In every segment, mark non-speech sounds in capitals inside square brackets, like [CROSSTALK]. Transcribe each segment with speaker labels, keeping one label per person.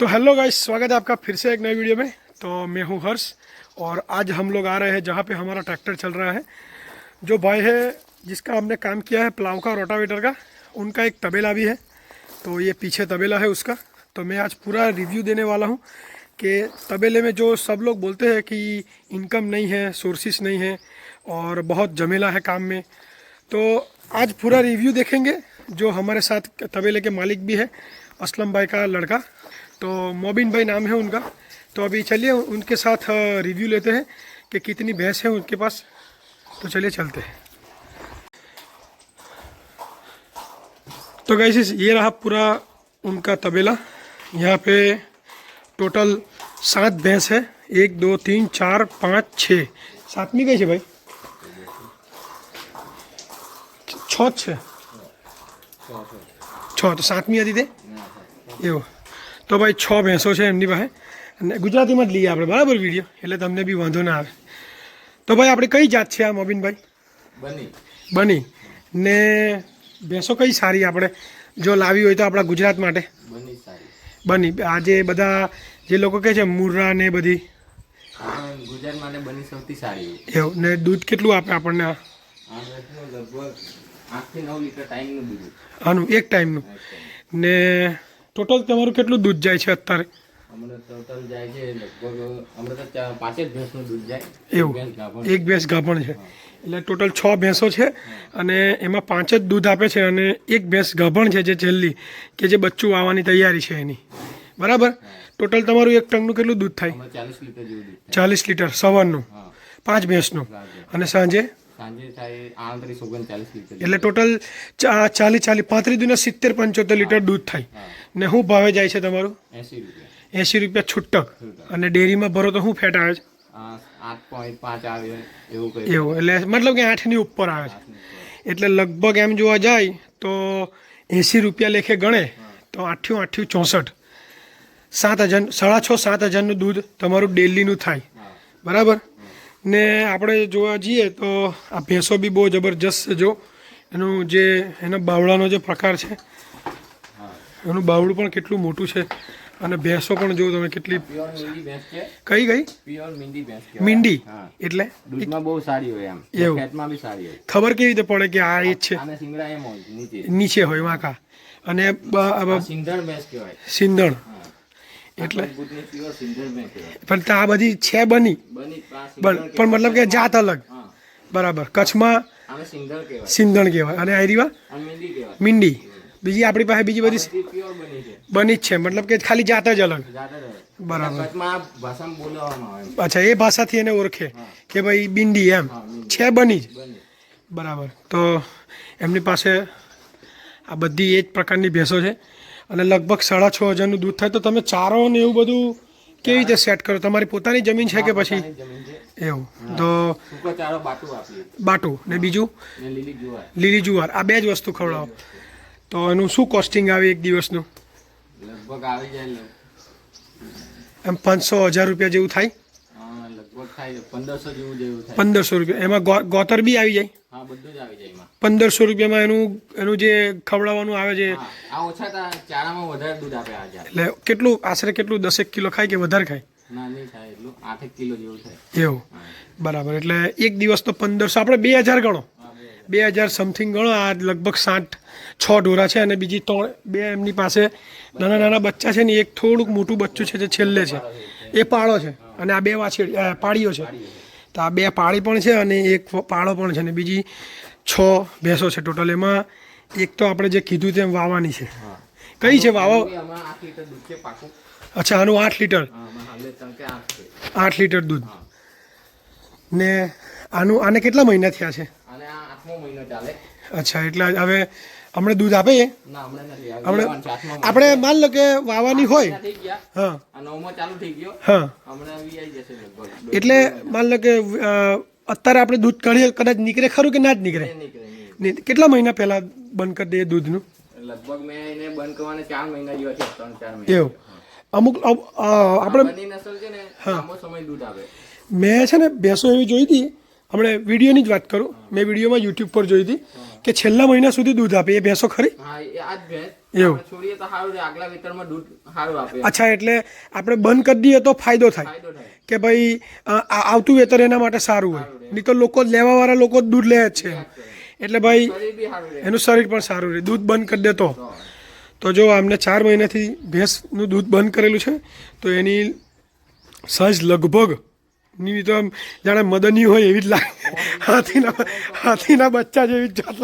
Speaker 1: तो hello guys, स्वागत है आपका फिर से एक नए वीडियो में। तो मैं हूँ हर्ष, और आज हम लोग आ रहे हैं जहाँ पे हमारा ट्रैक्टर चल रहा है, जो भाई है, जिसका हमने काम किया है प्लाव का, रोटावेटर का। उनका एक तबेला भी है तो ये पीछे तबेला है उसका। तो मैं आज पूरा रिव्यू देने वाला हूँ कि तबेले में जो सब लोग बोलते हैं कि इनकम नहीं है सोर्सेस नहीं है, और बहुत जमेला है काम में। तो आज पूरा रिव्यू देखेंगे, जो हमारे साथ तबेले के मालिक भी है, असलम भाई का लड़का। तो मोबिन भाई नाम है उनका। तो अभी चलिए उनके साथ रिव्यू लेते हैं कि कितनी भैंस है उनके पास। तो चलिए चलते हैं। तो कैसे ये रहा पूरा उनका तबेला। यहाँ पे टोटल सात भैंस है। एक दो तीन चार पाँच छः। सातवीं कैसे भाई? छ तो सातवीं आती थे हाँ, हाँ। ये वो। તો ભાઈ છ ભેંસો છે એમની પાસે. અને ગુજરાતીમાં જ લઈએ આપણે બરાબર વીડિયો એટલે તમને બી વાંધો ના આવે. તો ભાઈ આપણે કઈ જાત છે આ મોબીનભાઈ?
Speaker 2: બની.
Speaker 1: બની. ને ભેંસો કઈ સારી આપણે? જો લાવી હોય તો આપણા ગુજરાત માટે.
Speaker 2: બની
Speaker 1: આજે બધા જે લોકો કહે છે મુર્રા ને બધી.
Speaker 2: ગુજરાત માટે બની સૌથી સારી
Speaker 1: એવું. ને દૂધ કેટલું આપે આપણને આ?
Speaker 2: આ વર્ષનું લગભગ આઠથી નવ લીટર ટાઈમનું દૂધ.
Speaker 1: આનું એક ટાઈમનું. ને ટોટલ તમારું કેટલું દૂધ જાય છે અત્યારે?
Speaker 2: હમણાં ટોટલ જાય છે લગભગ હમણાં તો પાંચ જ ભેંસનું દૂધ જાય.
Speaker 1: એવું. એક ભેંસ ગાભણ. છે. એટલે ટોટલ છ ભેંસો છે અને એમાં પાંચ જ દૂધ આપે છે અને એક ભેંસ ગાભણ છે જે છેલ્લી કે જે બચ્ચું આવવાની તૈયારી છે એની. બરાબર? ટોટલ તમારું એક ટંગનું કેટલું દૂધ થાય?
Speaker 2: ચાલીસ લીટર જેવું દૂધ થાય.
Speaker 1: ચાલીસ લીટર સવારનું. પાંચ ભેંસનું. અને સાંજે?
Speaker 2: સાંજે થાય આડત્રીસ ઓગણચાલીસ લીટર
Speaker 1: એટલે ટોટલ ચાલીસ ચાલીસ પાંત્રીસ દૂધના સિત્તેર પંચોતેર લીટર દૂધ થાય. ને શું ભાવે જાય છે તમારું?
Speaker 2: એસી રૂપિયા.
Speaker 1: એંસી રૂપિયા છૂટક. અને ડેરીમાં ભરો તો શું ફેટ આવે છે?
Speaker 2: આઠ પોઈન્ટ પાંચ આવે એવું
Speaker 1: એવું એટલે મતલબ કે આઠની ઉપર આવે છે. એટલે લગભગ એમ જોવા જાય તો એંસી રૂપિયા લેખે ગણે તો આઠ્યું આઠ્યું ચોસઠ. સાત હજાર સાડા છ સાત હજારનું દૂધ તમારું ડેલીનું થાય. બરાબર? ને આપણે જોવા જઈએ તો આ ભેંસો બી બહુ જબરજસ્ત છે જો. એનું જે એના બાવળાનો જે પ્રકાર છે એનું બાવળું પણ કેટલું મોટું છે. અને ભેંસો પણ જો તમે કેટલી કઈ ગઈ
Speaker 2: મીંડી
Speaker 1: એટલે?
Speaker 2: દૂધમાં બહુ સારી હોય એમ.
Speaker 1: એવું.
Speaker 2: બી સારી હોય.
Speaker 1: ખબર કેવી રીતે પડે કે આ એ છે?
Speaker 2: નીચે.
Speaker 1: હોય વાંકા. અને
Speaker 2: સિંધણ ભેંસ કહેવાય.
Speaker 1: સિંધણ એટલે? પણ તો આ બધી છે બની? પણ પણ મતલબ કે જાત અલગ. બરાબર. કચ્છમાં
Speaker 2: સિંધણ કહેવાય.
Speaker 1: અને આયરીવા
Speaker 2: મીંડી
Speaker 1: બીજી આપણી પાસે બીજી બધી
Speaker 2: બની
Speaker 1: જ છે. મતલબ કે ખાલી જાત જ અલગ. બરાબર. અચ્છા એ ભાષાથી એને ઓળખે કે ભાઈ બિંડી એમ. છે બની જ. બરાબર. તો એમની પાસે આ બધી એ જ પ્રકારની ભેંસો છે. અને લગભગ સાડા છ હજારનું દૂધ થાય. તો તમે ચારો ને એવું બધું કેવી રીતે સેટ કરો? તમારી પોતાની જમીન છે કે પછી? એવું. તો
Speaker 2: બાટું
Speaker 1: ને બીજું?
Speaker 2: લીલી જુવાર.
Speaker 1: આ બે જ વસ્તુ ખવડાવો. તો એનું શું કોસ્ટિંગ આવે એક દિવસનું?
Speaker 2: લગભગ આવી જાય
Speaker 1: એમ પાંચસો હજાર રૂપિયા જેવું થાય?
Speaker 2: પંદરસો
Speaker 1: રૂપિયા. એમાં ગોતર બી આવી જાય? પંદરસો રૂપિયામાં એનું એનું જે ખવડાવવાનું આવે છે એટલે કેટલું આશરે કેટલું દસેક કિલો ખાય કે વધારે ખાય? એવું? બરાબર એટલે એક દિવસ તો પંદરસો આપણે બે હજાર ગણો.
Speaker 2: બે
Speaker 1: હજાર. સમથિંગ ગણો આ લગભગ સાઠ છ ઢોરા છે અને બીજી ત્રણ બે એમની પાસે નાના નાના બચ્ચા છે ને એક થોડુંક મોટું બચ્ચું છે જે છેલ્લે છે. એ પાળો છે અને આ બે વાછેડી પાળીઓ છે. તો આ બે પાળી પણ છે અને એક પાળો પણ છે ને બીજી છ ભેંસો છે ટોટલ એમાં. એક તો આપણે જે કીધું તેમ વાવાની છે. કઈ છે વાવા? અચ્છા આનું આઠ લીટર?
Speaker 2: આઠ
Speaker 1: લીટર દૂધ. ને આનું આને કેટલા મહિના થયા છે?
Speaker 2: અને
Speaker 1: અચ્છા એટલે હવે હમણાં દૂધ આપે
Speaker 2: હમણાં
Speaker 1: હમણાં
Speaker 2: છે, આઠમો
Speaker 1: આપણે માન લો કે વાવાની હોય. હા.
Speaker 2: ચાલુ થઈ ગયો.
Speaker 1: હા.
Speaker 2: હમણાં
Speaker 1: એટલે માન લો કે અત્યારે આપણે દૂધ કાઢીએ કદાચ નીકળે ખરું કે ના જ નીકળે? કેટલા મહિના પહેલા બંધ કરી દઈએ દૂધનું?
Speaker 2: લગભગ મેં એને બંધ કરવાને ચાર મહિના જેવા છે ત્રણ ચાર મહિના.
Speaker 1: એવું. અમુક આપણે
Speaker 2: નસલ છે ને લાંબો સમય દૂધ આપે
Speaker 1: મેં છે ને ભેંસો એવી જોઈ હતી હમણે વિડીયોની જ વાત કરું. મેં વિડીયોમાં યુટ્યુબ પર જોઈ હતી કે છેલ્લા મહિના સુધી દૂધ આપે. એ ભેંસો ખરી? એવું. અચ્છા એટલે આપણે બંધ કરી દઈએ તો ફાયદો થાય. કે ભાઈ આવતું વેતર એના માટે સારું હોય. નહીં તો લોકો લેવાવાળા લોકો જ દૂધ લે જ છે. એટલે ભાઈ એનું શરીર પણ સારું રહે. દૂધ બંધ કરી દે તો. તો. જો આમને ચાર મહિનાથી ભેંસનું દૂધ બંધ કરેલું છે તો એની સહજ લગભગ ની તો જાણે મદની હોય એવી જ લાગે. હાથીના હાથીના બચ્ચા જેવી જ જાત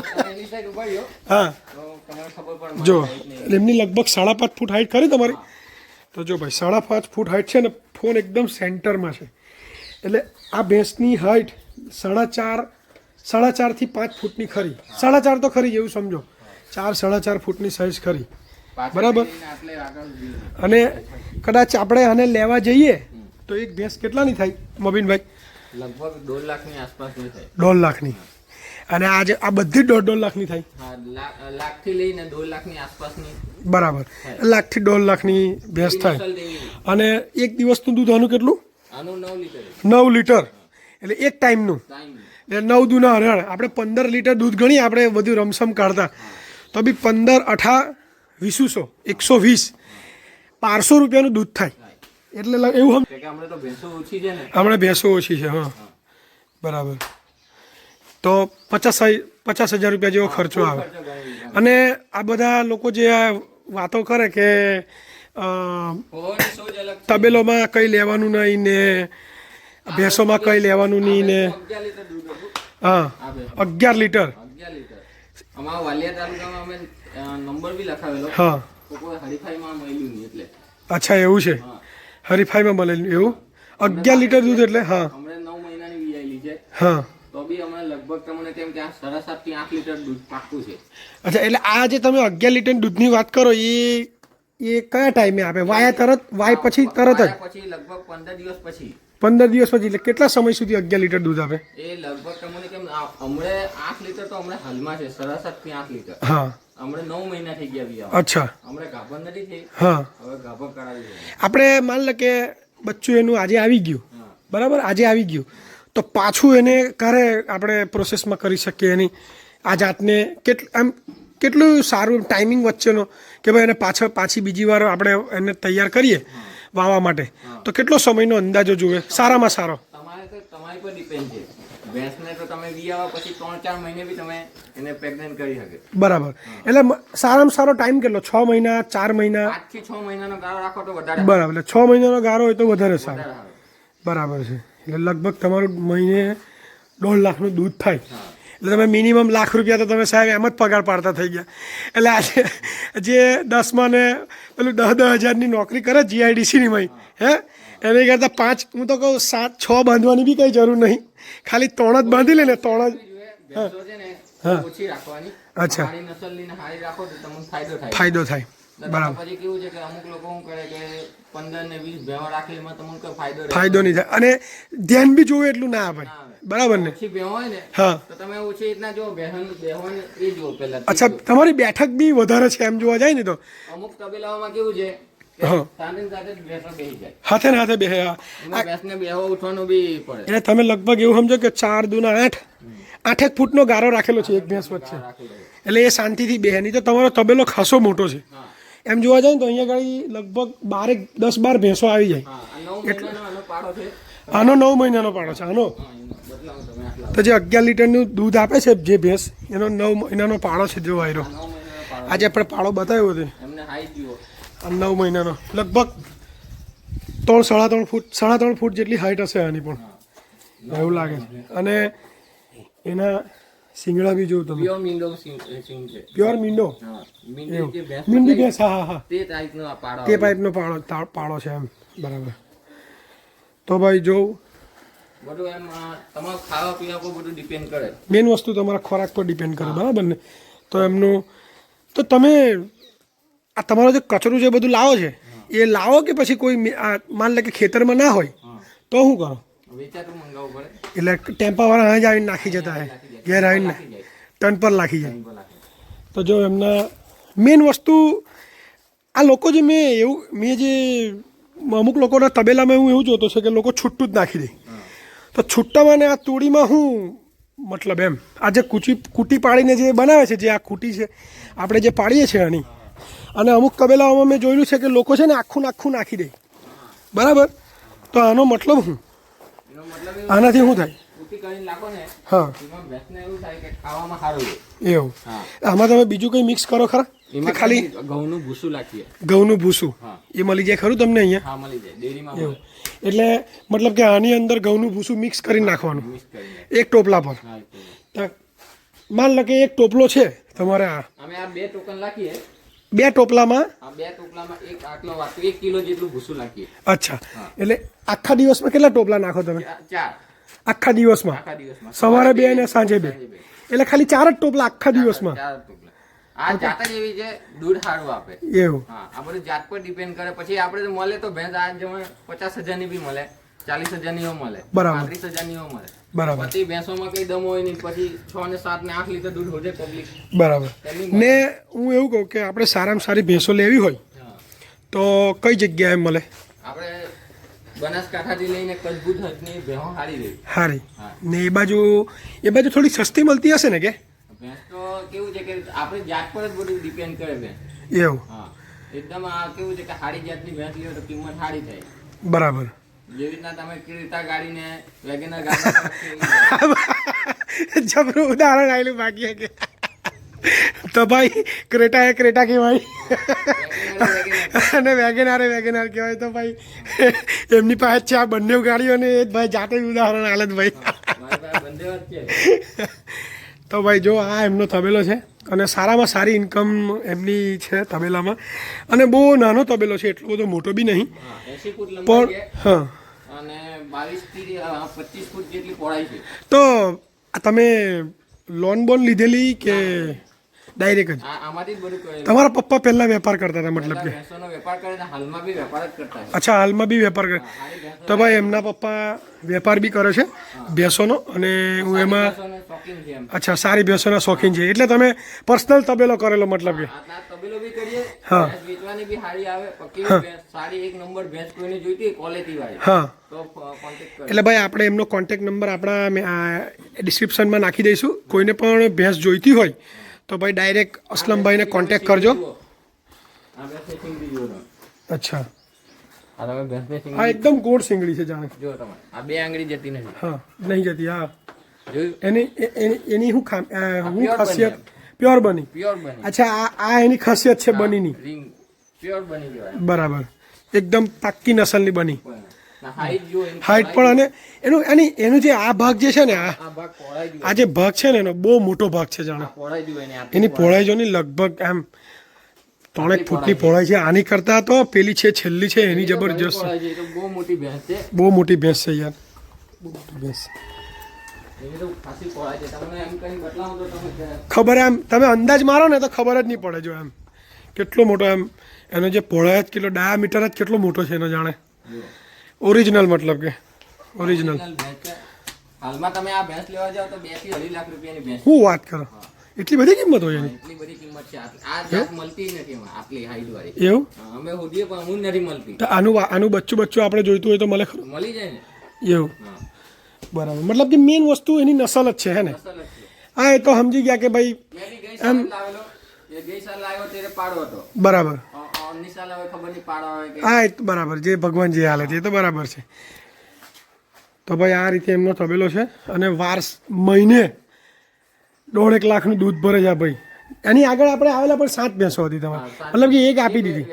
Speaker 1: હા. જો એમની લગભગ સાડા પાંચ ફૂટ હાઈટ ખરી તમારી? તો જો ભાઈ સાડા પાંચ ફૂટ હાઈટ છે ને ફોન એકદમ સેન્ટરમાં છે. એટલે આ ભેંસની હાઈટ સાડા ચાર સાડા ચારથી પાંચ ફૂટની ખરી. સાડા ચાર તો ખરી એવું સમજો. ચાર સાડા ચાર ફૂટની સાઈઝ ખરી. બરાબર. અને કદાચ આપણે આને લેવા જઈએ તો એક ભેંસ કેટલાની થાય મોબીનભાઈ?
Speaker 2: લગભગ દોઢ લાખની આસપાસની થાય.
Speaker 1: દોઢ લાખની. અને આજે આ બધી દોઢ દોઢ લાખની થાય?
Speaker 2: લાખથી લઈને દોઢ લાખની આસપાસની
Speaker 1: બરાબર. લાખથી દોઢ લાખની ભેંસ થાય. અને એક દિવસનું દૂધ આનું કેટલું?
Speaker 2: આનું નવ લીટર.
Speaker 1: નવ લીટર. એટલે એક ટાઈમનું. એટલે નવ દૂના હરણ. આપણે પંદર લીટર દૂધ ગણીએ આપણે બધું રમસમ કાઢતા. તો બી પંદર અઠા વીસુસો એકસો વીસ. બારસો રૂપિયાનું દૂધ થાય. એટલે એવું હમ
Speaker 2: હમણાં ભેંસો ઓછી છે ને.
Speaker 1: હમણાં ભેંસો ઓછી છે હા. બરાબર. તો પચાસ પચાસ હજાર રૂપિયા જેવો ખર્ચો આવે. અને આ બધા લોકો જે આ વાતો કરે કે. તબેલોમાં કંઈ લેવાનું નહીં ને ભેંસોમાં કંઈ લેવાનું નહીં ને. હા અગિયાર લીટર. હા. અચ્છા એવું છે? હરીફાઈમાં મળેલું એવું? અગિયાર લીટર દૂધ એટલે હા.
Speaker 2: નવ મહિનાની વીઆઈલી છે.
Speaker 1: હા.
Speaker 2: તો બી અમે લગભગ તમને કેમ કે આ સાડા સાત આઠ લીટર દૂધ પાકું છે.
Speaker 1: અચ્છા એટલે આ જે તમે અગિયાર લીટર દૂધની વાત કરો એ એ કયા ટાઈમે આપે? વાયા તરત વાય પછી તરત જ?
Speaker 2: પછી લગભગ પંદર દિવસ પછી.
Speaker 1: પંદર દિવસ પછી એટલે કેટલા સમય સુધી અગિયાર લીટર દૂધ આપે?
Speaker 2: એ લગભગ તમને કેમ હમણે આઠ લીટર તો હમણાં હાલમાં છે સરસ આઠ લીટર.
Speaker 1: હા. અચ્છા. આપણે માન લે કે બચ્ચું એનું આજે આવી ગયું. બરાબર? આજે આવી ગયું. તો પાછું એને ક્યારે આપણે પ્રોસેસમાં કરી શકીએ એની? આ જાતને કેટલ આમ કેટલું સારું ટાઈમિંગ વચ્ચેનો કે ભાઈ એને પાછળ પાછી બીજી વાર આપણે એને તૈયાર કરીએ વાવવા માટે? તો કેટલો સમયનો અંદાજો જુએ સારામાં સારો.
Speaker 2: તમારે પર ડિપેન્ડ છે. ભેંસને તો તમે વી આવા પછી ત્રણ ચાર મહિને બી તમે એને પ્રેગ્નન્ટ કરી શકે.
Speaker 1: બરાબર. એટલે સારામાં સારો ટાઈમ કેટલો? છ મહિના ચાર મહિના?
Speaker 2: થી છ મહિનાનો ગાળો રાખો તો વધારે
Speaker 1: બરાબર. એટલે છ મહિનાનો ગાળો હોય તો વધારે સારું. બરાબર છે. એટલે લગભગ તમારું મહિને દોઢ લાખનું દૂધ થાય. એટલે તમે મિનિમમ લાખ રૂપિયા તો તમે સાહેબ એમ જ પગાર પાડતા થઈ ગયા. એટલે આજે જે દસમાં ને પેલું દસ દસ હજારની નોકરી કરે જીઆઈડીસીની મય હે? એની કરતાં પાંચ હું તો કહું સાત છ બાંધવાની બી કંઈ જરૂર નહીં. ખાલી ત્રણ જ બાંધી લે ને ત્રણ જ
Speaker 2: રાખવાની.
Speaker 1: અચ્છા.
Speaker 2: ફાયદો થાય.
Speaker 1: ફાયદો બરાબર.
Speaker 2: ફાયદો
Speaker 1: નહીં થાય. અને ધ્યાન બી જોવે એટલું ના આવે બરાબર ને? હા. અચ્છા તમારી બેઠક બી વધારે છે એમ જોવા જાય ને તો?
Speaker 2: અમુક તબેલાઓમાં કેવું છે
Speaker 1: હાથે ને હાથે બેહે એટલે તમે લગભગ એવું સમજો કે ચાર દુના આઠ આઠેક ફૂટનો ગારો રાખેલો છે એક ભેંસ વચ્ચે. એટલે એ શાંતિથી બેહે નહીં તો તમારો તબેલો ખાસો મોટો છે. એમ જોવા જાય ને તો અહીંયા ગાડી લગભગ બારેક દસ બાર ભેંસો આવી જાય.
Speaker 2: મહિનાનો આનો પાડો છે.
Speaker 1: આનો નવ મહિનાનો પાડો છે આનો. તો જે અગિયાર લીટરનું દૂધ આપે છે જે ભેંસ એનો નવ મહિનાનો પાડો છે જો
Speaker 2: પાડો
Speaker 1: આજે આપણે પાડો બતાવ્યો હતો. નવ મહિનાનો. લગભગ ત્રણ સાડા ત્રણ ફૂટ સાડા ત્રણ ફૂટ જેટલી હાઈટ હશે આની પણ. એવું લાગે છે. અને એના શિંગડા બી જોઉં તમે?
Speaker 2: પ્યોર મીંડો સિંગ છે.
Speaker 1: પ્યોર
Speaker 2: મિન્ડો મિન્ડી ભેંસ
Speaker 1: હા હા હા.
Speaker 2: તે ટાઈપનો પાડો
Speaker 1: તે
Speaker 2: ટાઈપનો
Speaker 1: પાડો પાળો પાળો છે એમ. બરાબર. તો ભાઈ જોઉં
Speaker 2: બધું એમ તમારું ખાવા પીવા પર બધું ડિપેન્ડ કરે.
Speaker 1: મેન વસ્તુ તમારા ખોરાક પર ડિપેન્ડ કરે બરાબર ને? તો એમનું તો તમે આ તમારો જે કચરું જે બધું લાવો છે એ લાવો કે પછી કોઈ માન લે કે ખેતરમાં ના હોય તો શું કરો? એટલે ટેમ્પાવાળા અહીં જ આવીને નાખી જતા હોય ઘેર આવીને ટન પર નાખી જાય. તો જો એમના મેઇન વસ્તુ આ લોકો જે મેં એવું મેં જે અમુક લોકોના તબેલામાં હું એવું જોતો છે કે લોકો છૂટું જ નાખી દે. તો છૂટામાં ને આ તૂડીમાં હું મતલબ એમ આ જે કૂચી કૂટી પાડીને જે બનાવે છે જે આ કૂટી છે આપણે જે પાડીએ છીએ આની અને અમુક તબેલાઓમાં મેં જોયેલું છે કે લોકો છે ને આખું આખું નાખી દે. બરાબર? તો આનો મતલબ શું? આનાથી શું થાય? હા.
Speaker 2: એવું
Speaker 1: આમાં તમે બીજું કંઈ મિક્સ કરો ખરા? ખાલી
Speaker 2: ઘઉંનું ભૂસું નાખીએ.
Speaker 1: ઘઉંનું ભૂસું? એ મળી જાય ખરું તમને અહીંયા?
Speaker 2: મળી જાય. ડેરીમાં
Speaker 1: એટલે મતલબ કે આની અંદર ઘઉંનું ભૂસું મિક્સ કરીને નાખવાનું. એક ટોપલા પર. માન લો કે એક ટોપલો છે તમારે આ.
Speaker 2: અમે આ બે ટોકન નાખીએ.
Speaker 1: બે ટોપલામાં?
Speaker 2: બે ટોપલામાં એક આટલો વાટકો એક કિલો જેટલું ભૂસું નાખીએ.
Speaker 1: અચ્છા. એટલે આખા દિવસમાં કેટલા ટોપલા નાખો તમે?
Speaker 2: ચાર.
Speaker 1: આખા દિવસમાં?
Speaker 2: આખા દિવસમાં.
Speaker 1: સવારે બે અને સાંજે બે. એટલે ખાલી ચાર જ ટોપલા આખા દિવસમાં?
Speaker 2: આ જાત જ એવી છે દૂધ સારું આપે.
Speaker 1: એવું.
Speaker 2: હા આ બધું જાત પર ડિપેન્ડ કરે. પછી આપણે મળે તો ભેંસ આ જમણે પચાસ હજારની બી મળે. ચાલીસ હજારની મળે.
Speaker 1: બરાબર.
Speaker 2: પાંત્રીસ હજારની મળે.
Speaker 1: બરાબર.
Speaker 2: પછી ભેંસોમાં કઈ દમ હોય નહીં પછી છ ને સાત ને આઠ લીટર દૂધ હોય પબ્લિક
Speaker 1: બરાબર. ને હું એવું કહું કે આપણે સારામાં સારી ભેંસો લેવી હોય તો કઈ જગ્યાએ મળે?
Speaker 2: આપણે બનાસકાંઠાથી લઈને કચ્છ હજની ભેંસો હારી રહી.
Speaker 1: સારી
Speaker 2: હા.
Speaker 1: ને એ બાજુ એ બાજુ થોડી સસ્તી મળતી હશે ને કે?
Speaker 2: ભેંસ તો કેવું છે કે આપણે જાત પર જ બધું ડિપેન્ડ કરે ભેંસ.
Speaker 1: એવું.
Speaker 2: હા. એકદમ આ કેવું છે કે સારી જાતની ભેંસ લ્યો તો કિંમત સારી થાય
Speaker 1: બરાબર.
Speaker 2: જેવી રીતના તમે ક્રેટા ગાડીને વેગેનર ગાડી [LAUGHS]
Speaker 1: જબરું ઉદાહરણ આવેલું બાકી કે. તો ભાઈ ક્રેટા એ ક્રેટા કહેવાય. અને વેગેનારે વેગેનાર કહેવાય. તો ભાઈ એમની પાસે છે આ બંને ગાડીઓને એ જ ભાઈ જાતે ઉદાહરણ આલે જ ભાઈ. [LAUGHS] તો ભાઈ જો આ એમનો તબેલો છે. અને સારામાં સારી ઇન્કમ એમની છે તબેલામાં. અને બહુ નાનો તબેલો છે એટલો બધો મોટો બી નહીં.
Speaker 2: હા, 80 ફૂટ
Speaker 1: પણ હા.
Speaker 2: અને 22 થી અ, 25 ફૂટ જેટલી પહોળાઈ છે.
Speaker 1: તો તમે લોન બોન લીધેલી કે ડાયરેક્ટ જ. તમારા પપ્પા પહેલા વેપાર કરતા હતા મતલબ કે? અચ્છા હાલમાં બી વેપાર કરે. તો ભાઈ એમના પપ્પા વેપાર બી કરે છે ભેંસોનો અને હું એમાં અચ્છા સારી ભેંસોના શોખીન છે. એટલે તમે પર્સનલ તબેલો કરેલો મતલબ કે? હા. હા. એટલે ભાઈ આપણે એમનો કોન્ટેક નંબર આપણા ડિસ્ક્રિપ્શનમાં નાખી દઈશું. કોઈને પણ ભેંસ જોઈતી હોય તો ભાઈ ડાયરેક્ટ અસલમભાઈને કોન્ટેક કરજો. અચ્છા.
Speaker 2: સિંગડી
Speaker 1: એકદમ ગોળ સિંગડી છે જાણે.
Speaker 2: જો તમે આ બે આંગળી જતી નથી.
Speaker 1: હા નહીં જતી હા. એની એની ખામ અ, ખાસિયત પ્યોર બની.
Speaker 2: પ્યોર બની.
Speaker 1: અચ્છા આ આ એની ખાસિયત છે બનીની.
Speaker 2: પ્યોર બની
Speaker 1: બરાબર. એકદમ પાક્કી નસલની બની.
Speaker 2: હાઈટ
Speaker 1: પણ અને એનું એની એનું જે આ ભાગ જે છે ને આ
Speaker 2: આ
Speaker 1: જે ભાગ છે ને એનો બહુ મોટો ભાગ છે જાણે.
Speaker 2: એની
Speaker 1: પહોળાઈ જો ને લગભગ એમ ત્રણેક ફૂટની પહોળાઈ છે. આની કરતા તો પેલી છે છેલ્લી છે એની જબરજસ્ત.
Speaker 2: બહુ મોટી ભેંસ છે.
Speaker 1: બહુ મોટી ભેંસ છે યાર. બહુ મોટી ભેંસ ખબર એમ તમે અંદાજ મારો ને તો ખબર જ નહીં પડે જો એમ. કેટલો મોટો એમ એનો જે પહોળાય જ કેટલો ડાયામીટર જ કેટલો મોટો છે એનો જાણે. ઓરિજિનલ મતલબ કે. ઓરિજિનલ.
Speaker 2: હાલમાં તમે આ ભેંસ લેવા જાવ તો 2 થી 2.5 લાખ રૂપિયાની ભેંસ
Speaker 1: હું વાત કરો? એટલી બધી કિંમત હોય એની?
Speaker 2: એટલી બધી કિંમત છે. આ જાત મળતી નથી એમાં, આટલી હાઈટ વાળી.
Speaker 1: એવું?
Speaker 2: અમે હોદીએ પણ હું નથી મળતી.
Speaker 1: તો આનું આનું બચ્ચું બચ્ચું આપણે જોઈતું હોય તો મળે ખરું?
Speaker 2: મળી જાય ને.
Speaker 1: એવું? બરાબર. મતલબ કે મેઇન વસ્તુ એની નસલ જ છે હે ને. હા એ તો સમજી ગયા કે ભાઈ
Speaker 2: મેં બી ગઈ સાલ જ લાવેલો. એ ગઈ સાલ લાવ્યો ત્યારે પાડો હતો.
Speaker 1: બરાબર. હા એ તો બરાબર. જે ભગવાન જે હાલે છે એ તો બરાબર છે. તો ભાઈ આ રીતે એમનો તબેલો છે અને વાર્ષ મહિને દોઢેક લાખનું દૂધ ભરે છે ભાઈ. એની આગળ આપણે આવેલા પણ સાત ભેંસો હતી તમારે મતલબ કે એક આપી દીધી.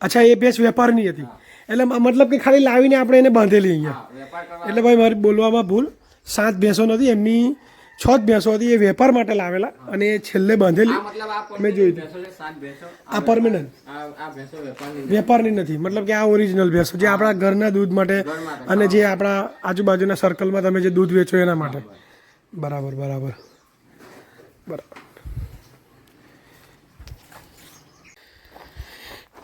Speaker 1: અચ્છા એ ભેંસ વેપારની હતી. એટલે મતલબ કે ખાલી લાવીને આપણે એને બાંધેલી અહીંયા. એટલે ભાઈ મારી બોલવામાં ભૂલ. સાત ભેંસો નથી એમની છ જ ભેંસો હતી એ વેપાર માટે લાવેલા અને એ છેલ્લે બાંધેલી. મેં જોઈ આ પરમેનન્ટ
Speaker 2: વેપારની નથી.
Speaker 1: મતલબ કે આ ઓરિજિનલ ભેંસો જે આપણા ઘરના દૂધ માટે
Speaker 2: માટે.
Speaker 1: અને જે આપણા આજુબાજુના સર્કલમાં તમે જે દૂધ વેચો એના માટે. બરાબર બરાબર. બરાબર.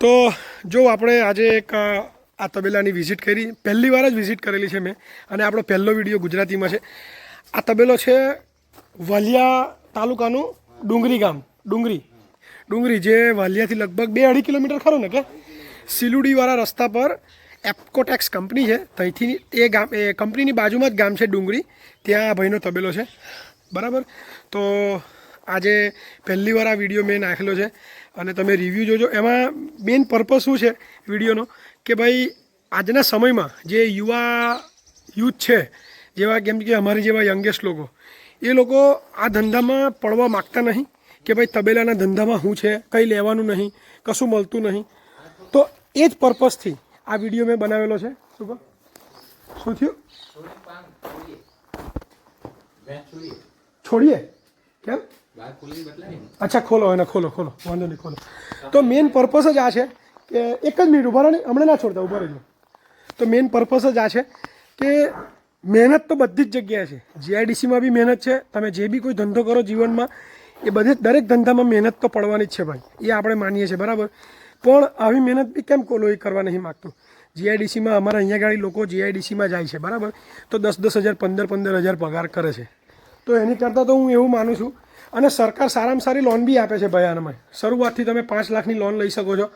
Speaker 1: તો જો આપણે આજે એક આ તબેલાની વિઝિટ કરી. પહેલી વાર જ વિઝિટ કરેલી છે મેં. અને આપણો પહેલો વીડિયો ગુજરાતીમાં છે. આ તબેલો છે વાલિયા તાલુકાનું ડુંગરી ગામ, ડુંગરી. ડુંગરી જે વાલિયાથી લગભગ બે અઢી કિલોમીટર ખરું ને કે? સિલુડીવાળા રસ્તા પર એપકોટેક્સ કંપની છે. ત્યાંથી એ ગામ, એ કંપનીની બાજુમાં જ ગામ છે ડુંગરી. ત્યાં આ ભાઈનો તબેલો છે. બરાબર? તો આજે પહેલી વાર આ વીડિયો મેં નાખેલો છે અને તમે રિવ્યૂ જોજો. એમાં મેઇન પર્પઝ શું છે વિડીયોનો? કે ભાઈ, આજના સમયમાં જે યુવા યુથ છે, જેવા કેમ કે અમારી જેવા યંગેસ્ટ લોકો એ લોકો આ ધંધામાં પડવા માગતા નહીં કે ભાઈ તબેલાના ધંધામાં શું છે, કંઈ લેવાનું નહીં, કશું મળતું નહીં. તો એ જ પર્પઝથી આ વીડિયો મેં બનાવેલો છે. શું શું થયું? છોડીએ? કેમ? અચ્છા, ખોલો એને, ખોલો ખોલો. વાંધો નહીં, ખોલો. તો મેઇન પર્પઝ જ આ છે કે એક જ મિનિટ ઊભા રહો ને, હમણાં ના છોડતા, ઊભા રહેજો. તો મેઇન પર્પસ જ આ છે કે મહેનત તો બધી જ જગ્યાએ છે. જીઆઈડીસીમાં બી મહેનત છે. તમે જે બી કોઈ ધંધો કરો જીવનમાં, એ બધે દરેક ધંધામાં મહેનત તો પડવાની જ છે ભાઈ. એ આપણે માનીએ છીએ, બરાબર? પણ આવી મહેનત બી કેમ કોઈ કરવા નહીં માગતું? જીઆઈડીસીમાં અમારા અહીંયા ગાડી લોકો જીઆઈડીસીમાં જાય છે, બરાબર? તો દસ દસ હજાર, પંદર પંદર હજાર પગાર કરે છે. તો એની કરતાં તો હું એવું માનું છું. અને સરકાર સારામાં સારી લોન બી આપે છે ભાઈ આનામાં. શરૂઆતથી તમે પાંચ લાખની લોન લઈ શકો છો.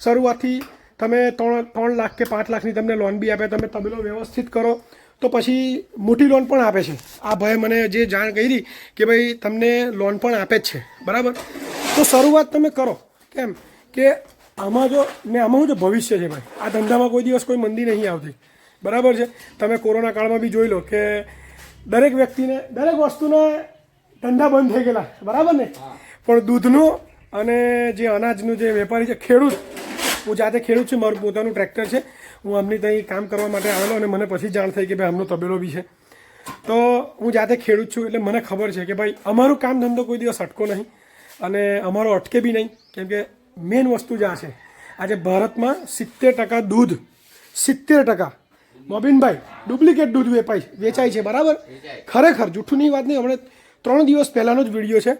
Speaker 1: શરૂઆતથી તમે ત્રણ ત્રણ લાખ કે પાંચ લાખની તમને લોન બી આપે. તમે તબેલો વ્યવસ્થિત કરો. તો પછી મોટી લોન પણ આપે છે. આ ભાઈ મને જે જાણ કરી કે ભાઈ તમને લોન પણ આપે જ છે. બરાબર? તો શરૂઆત તમે કરો. કેમ? કે આમાં જો ને આમાં શું ભવિષ્ય છે ભાઈ. આ ધંધામાં કોઈ દિવસ કોઈ મંદી નહીં આવતી. બરાબર છે? તમે કોરોના કાળમાં બી જોઈ લો કે દરેક વ્યક્તિને દરેક વસ્તુના ધંધા બંધ થઈ ગયેલા. બરાબર ને? પણ દૂધનું અને જે અનાજનું જે વેપારી છે ખેડૂત હું જાતે ખેડૂત છું મારું પોતાનું ટ્રેક્ટર છે. હું આમની ત્યાં કામ કરવા માટે આવેલો અને મને પછી જાણ થઈ કે ભાઈ આમનો તબેલો બી છે. તો હું જાતે ખેડૂત છું એટલે મને ખબર છે કે ભાઈ અમારું કામ ધંધો કોઈ દિવસ અટકો નહીં અને અમારો અટકે બી નહીં. કેમ કે મેઇન વસ્તુ જ આ છે. આજે ભારતમાં સિત્તેર ટકા દૂધ સિત્તેર ટકા મોબીનભાઈ ડુપ્લિકેટ દૂધ વેપાય વેચાય છે બરાબર? ખરેખર જૂઠુંની વાત નહીં હમણાં ત્રણ દિવસ પહેલાંનો જ વીડિયો છે.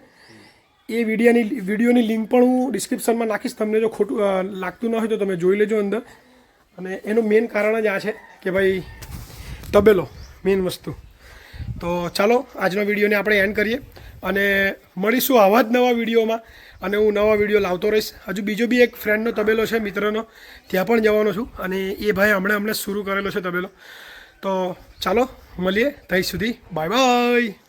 Speaker 1: એ વિડીયાની વિડીયોની લિંક પણ હું ડિસ્ક્રિપ્શનમાં નાખીશ. તમને જો ખોટું લાગતું ન હોય તો તમે જોઈ લેજો અંદર. અને એનું મેઇન કારણ જ આ છે કે ભાઈ તબેલો મેઇન વસ્તુ. તો ચાલો, આજનો વિડીયોને આપણે એન્ડ કરીએ અને મળીશું આવા જ નવા વિડીયોમાં અને હું નવા વીડિયો લાવતો રહીશ. હજુ બીજો બી એક ફ્રેન્ડનો તબેલો છે, મિત્રનો. ત્યાં પણ જવાનો છું અને એ ભાઈ હમણાં હમણાં શરૂ કરેલો છે તબેલો. તો ચાલો, મળીએ. ત્યાં સુધી બાય બાય